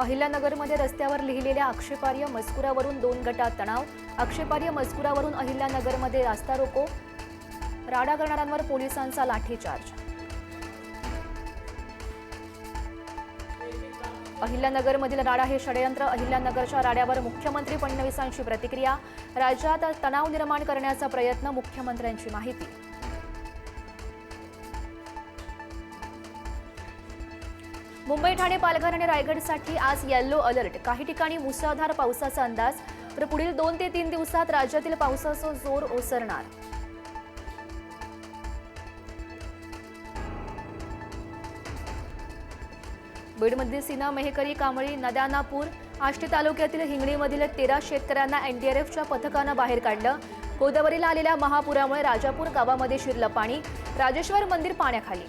अहिल्यानगरमध्ये रस्त्यावर लिहिलेल्या आक्षेपार्ह मजकुरावरून दोन गटात तणाव. आक्षेपार्ह मजकुरावरून अहिल्यानगरमध्ये रास्ता रोको. राडा करणाऱ्यांवर पोलिसांचा लाठीचार्ज. अहिल्यानगरमधील राडा हे षडयंत्र अहिल्यानगरच्या राड्यावर मुख्यमंत्री फडणवीसांची प्रतिक्रिया. राज्यात तणाव निर्माण करण्याचा प्रयत्न मुख्यमंत्र्यांची माहिती. मुंबई ठाणे पालघर आणि रायगडसाठी आज येल्लो अलर्ट काही ठिकाणी मुसळधार पावसाचा अंदाज. तर पुढील दोन ते तीन दिवसात राज्यातील पावसाचा जोर ओसरणार. बीडमध्ये सीना मेहकरी कांबळी नद्यांना पूर आष्टी तालुक्यातील हिंगणीमधील तेरा शेतकऱ्यांना एनडीआरएफच्या पथकानं बाहेर काढलं. गोदावरीला आलेल्या महापुरामुळे राजापूर गावामध्ये शिरलं पाणी. राजेश्वर मंदिर पाण्याखाली.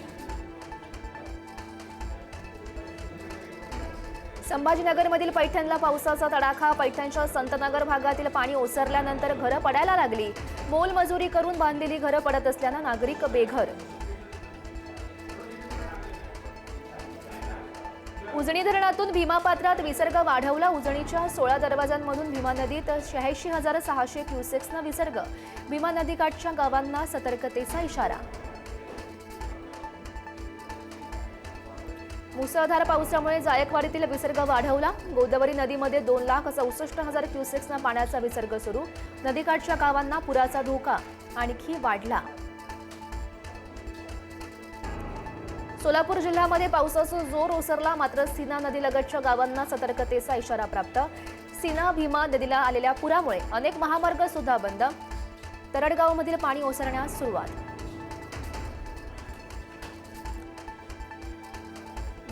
संभाजीनगरमधील पैठणला पावसाचा तडाखा पैठणच्या संतनगर भागातील पाणी ओसरल्यानंतर घरं पडायला लागली. मोलमजुरी करून बांधलेली घरं पडत असल्यानं नागरिक बेघर. उजनी धरणातून भीमा पात्रात विसर्ग वाढवला उजणीच्या सोळा दरवाजांमधून भीमा नदीत शहाऐंशी हजार सहाशे क्युसेक्सनं विसर्ग. भीमा नदीकाठच्या गावांना सतर्कतेचा इशारा. मुसळधार पावसामुळे जायकवाडीतील विसर्ग वाढवला. गोदावरी नदीमध्ये दोन लाख चौसष्ट हजार क्युसेक्सना पाण्याचा विसर्ग सुरू. नदीकाठच्या गावांना पुराचा धोका आणखी वाढला. सोलापूर जिल्ह्यामध्ये पावसाचा जोर ओसरला मात्र सीना नदीलगतच्या गावांना सतर्कतेचा इशारा प्राप्त. सीना भीमा नदीला आलेल्या पुरामुळे अनेक महामार्ग सुद्धा बंद. तरडगावमधील पाणी ओसरण्यास सुरुवात.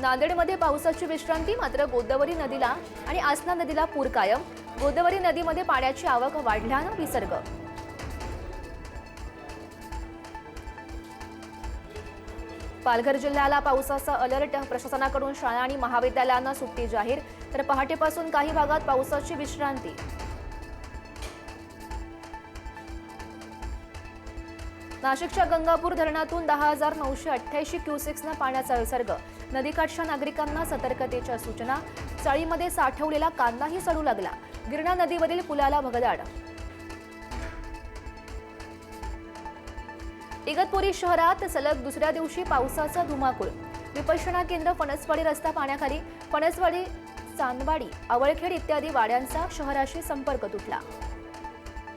नांदेडमध्ये पावसाची विश्रांती मात्र गोदावरी नदीला आणि आसना नदीला पूर कायम. गोदावरी नदीमध्ये पाण्याची आवक वाढल्यानं विसर्ग. पालघर जिल्ह्याला पावसाचा अलर्ट प्रशासनाकडून शाळा आणि महाविद्यालयांना सुट्टी जाहीर. तर पहाटेपासून काही भागात पावसाची विश्रांती. नाशिकच्या गंगापूर धरणातून दहा हजार नऊशे अठ्ठ्याऐंशी क्युसेक्सनं पाण्याचा विसर्ग. नदीकाठच्या नागरिकांना सतर्कतेच्या सूचना चाळीमध्ये साठवलेला कांदाही सडू लागला. गिरणा नदीवरील पुलाला भगदाड. इगतपुरी शहरात सलग दुसऱ्या दिवशी पावसाचा धुमाकूळ. विपश्यना केंद्र फणसवाडी रस्ता पाण्याखाली फणसवाडी चांदवाडी आवळखेड इत्यादी वाड्यांचा शहराशी संपर्क तुटला.